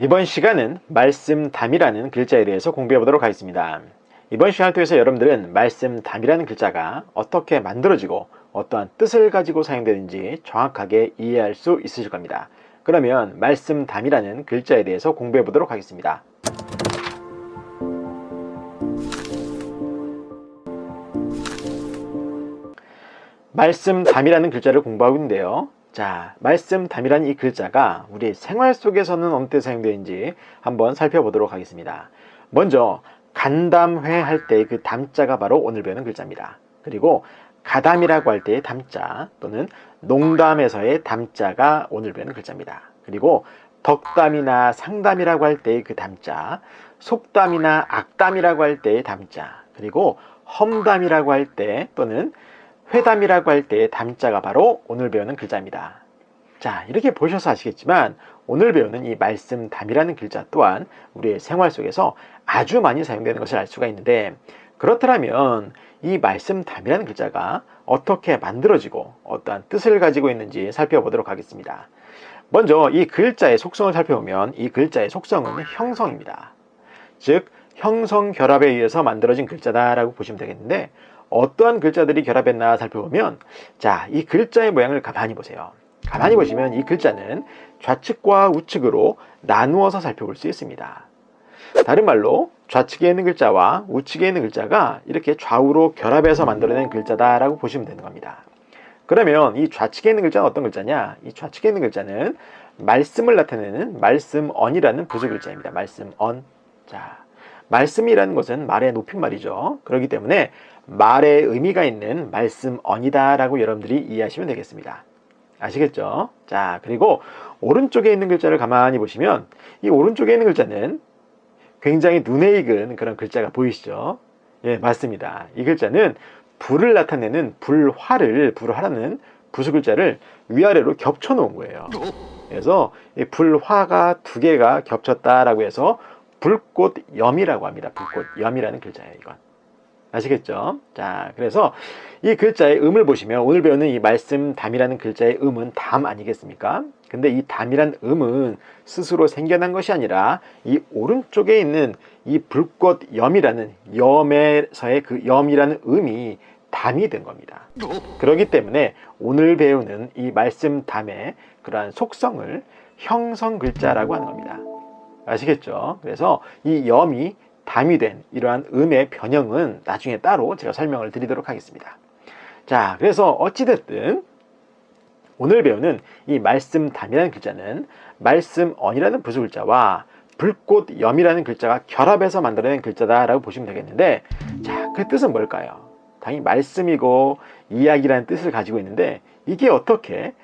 이번 시간은 말씀담이라는 글자에 대해서 공부해 보도록 하겠습니다. 이번 시간을 통해서 여러분들은 말씀담이라는 글자가 어떻게 만들어지고 어떠한 뜻을 가지고 사용되는지 정확하게 이해할 수 있으실 겁니다. 그러면 말씀담이라는 글자에 대해서 공부해 보도록 하겠습니다. 말씀담이라는 글자를 공부하고 있는데요. 자, 말씀 담이라는 이 글자가 우리 생활 속에서는 어떻게 사용되는지 한번 살펴보도록 하겠습니다. 먼저 간담회 할 때 그 담자가 바로 오늘 배우는 글자입니다. 그리고 가담이라고 할 때의 담자 또는 농담에서의 담자가 오늘 배우는 글자입니다. 그리고 덕담이나 상담이라고 할 때의 그 담자, 속담이나 악담이라고 할 때의 담자, 그리고 험담이라고 할 때 또는 회담이라고 할 때의 담자가 바로 오늘 배우는 글자입니다. 자, 이렇게 보셔서 아시겠지만 오늘 배우는 이 말씀담이라는 글자 또한 우리의 생활 속에서 아주 많이 사용되는 것을 알 수가 있는데 그렇다면 이 말씀담이라는 글자가 어떻게 만들어지고 어떠한 뜻을 가지고 있는지 살펴보도록 하겠습니다. 먼저 이 글자의 속성을 살펴보면 이 글자의 속성은 형성입니다. 즉 형성 결합에 의해서 만들어진 글자다라고 보시면 되겠는데 어떠한 글자들이 결합했나 살펴보면 자, 이 글자의 모양을 가만히 보세요. 가만히 보시면 이 글자는 좌측과 우측으로 나누어서 살펴볼 수 있습니다. 다른 말로 좌측에 있는 글자와 우측에 있는 글자가 이렇게 좌우로 결합해서 만들어낸 글자다라고 보시면 되는 겁니다. 그러면 이 좌측에 있는 글자는 어떤 글자냐? 이 좌측에 있는 글자는 말씀을 나타내는 말씀언이라는 부수 글자입니다. 말씀언. 자, 말씀이라는 것은 말의 높임말이죠. 그렇기 때문에 말의 의미가 있는 말씀언이다라고 여러분들이 이해하시면 되겠습니다. 아시겠죠? 자, 그리고 오른쪽에 있는 글자를 가만히 보시면 이 오른쪽에 있는 글자는 굉장히 눈에 익은 그런 글자가 보이시죠? 예, 맞습니다. 이 글자는 불을 나타내는 불화를 불화라는 부수 글자를 위아래로 겹쳐 놓은 거예요. 그래서 이 불화가 두 개가 겹쳤다라고 해서 불꽃염이라고 합니다. 불꽃염이라는 글자예요, 이건. 아시겠죠? 자, 그래서 이 글자의 음을 보시면 오늘 배우는 이 말씀 담이라는 글자의 음은 담 아니겠습니까? 근데 이 담이란 음은 스스로 생겨난 것이 아니라 이 오른쪽에 있는 이 불꽃 염이라는 염에서의 그 염이라는 음이 담이 된 겁니다. 그렇기 때문에 오늘 배우는 이 말씀 담의 그러한 속성을 형성 글자라고 하는 겁니다. 아시겠죠? 그래서 이 염이 담이 된 이러한 음의 변형은 나중에 따로 제가 설명을 드리도록 하겠습니다. 자, 그래서 어찌됐든 오늘 배우는 이 말씀담이라는 글자는 말씀언이라는 부수 글자와 불꽃염이라는 글자가 결합해서 만들어낸 글자다라고 보시면 되겠는데 자, 그 뜻은 뭘까요? 당연히 말씀이고 이야기라는 뜻을 가지고 있는데 이게 어떻게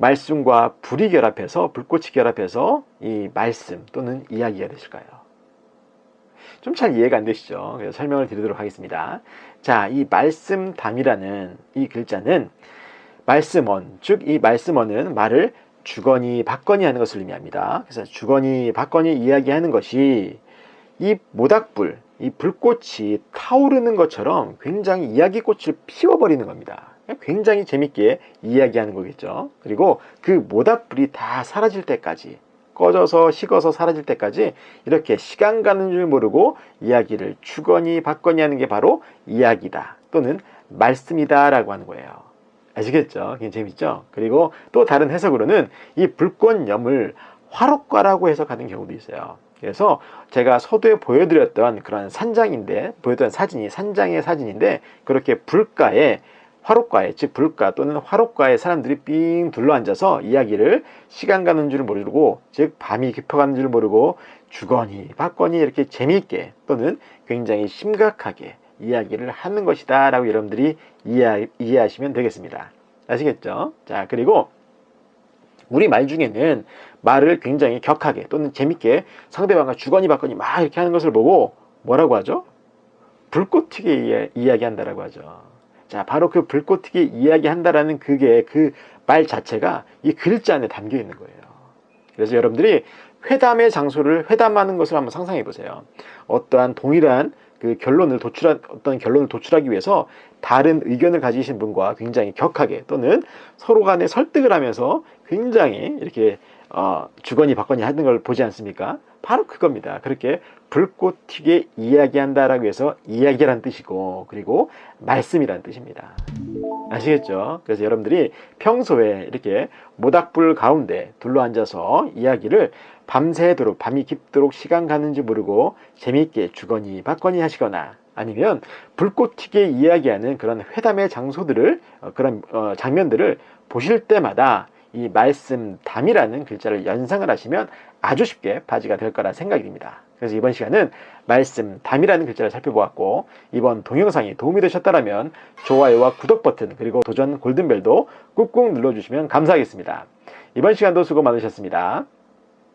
말씀과 불이 결합해서 불꽃이 결합해서 이 말씀 또는 이야기가 되실까요? 좀 잘 이해가 안 되시죠? 그래서 설명을 드리도록 하겠습니다. 자, 이 말씀담이라는 이 글자는 말씀언, 즉 이 말씀언은 말을 주거니 받거니 하는 것을 의미합니다. 그래서 주거니 받거니 이야기하는 것이 이 모닥불, 이 불꽃이 타오르는 것처럼 굉장히 이야기꽃을 피워버리는 겁니다. 굉장히 재밌게 이야기하는 거겠죠. 그리고 그 모닥불이 다 사라질 때까지 꺼져서 식어서 사라질 때까지 이렇게 시간 가는 줄 모르고 이야기를 주거니 받거니 하는 게 바로 이야기다 또는 말씀이다라고 하는 거예요. 아시겠죠? 굉장히 재밌죠? 그리고 또 다른 해석으로는 이 불꽃염을 화롯가라고 해석하는 경우도 있어요. 그래서 제가 서두에 보여드렸던 그런 산장인데 보여드렸던 사진이 산장의 사진인데 그렇게 불가에 화롯가에 즉 불가 또는 화롯가에 사람들이 삥 둘러 앉아서 이야기를 시간 가는 줄 모르고 즉 밤이 깊어가는 줄 모르고 주거니 받거니 이렇게 재미있게 또는 굉장히 심각하게 이야기를 하는 것이다 라고 여러분들이 이해, 이해하시면 되겠습니다. 아시겠죠? 자 그리고 우리 말 중에는 말을 굉장히 격하게 또는 재밌게 상대방과 주거니 받거니 막 이렇게 하는 것을 보고 뭐라고 하죠? 불꽃 튀게 이야기한다라고 하죠 자, 바로 그 불꽃 튀기 이야기한다라는 그게 그 말 자체가 이 글자 안에 담겨 있는 거예요. 그래서 여러분들이 회담의 장소를 회담하는 것을 한번 상상해 보세요. 어떠한 동일한 그 결론을 도출한 어떤 결론을 도출하기 위해서 다른 의견을 가지신 분과 굉장히 격하게 또는 서로 간에 설득을 하면서 굉장히 이렇게 어, 주거니 받거니 하는 걸 보지 않습니까? 바로 그겁니다. 그렇게 불꽃 튀게 이야기한다라고 해서 이야기란 뜻이고 그리고 말씀이란 뜻입니다. 아시겠죠? 그래서 여러분들이 평소에 이렇게 모닥불 가운데 둘러앉아서 이야기를 밤새도록 밤이 깊도록 시간 가는지 모르고 재미있게 주거니 받거니 하시거나 아니면 불꽃 튀게 이야기하는 그런 회담의 장소들을 어, 그런 어, 장면들을 보실 때마다 이 말씀 담이라는 글자를 연상을 하시면 아주 쉽게 바지가 될 거라 생각이 듭니다. 그래서 이번 시간은 말씀 담이라는 글자를 살펴보았고 이번 동영상이 도움이 되셨다면 좋아요와 구독 버튼 그리고 도전 골든벨도 꾹꾹 눌러주시면 감사하겠습니다. 이번 시간도 수고 많으셨습니다.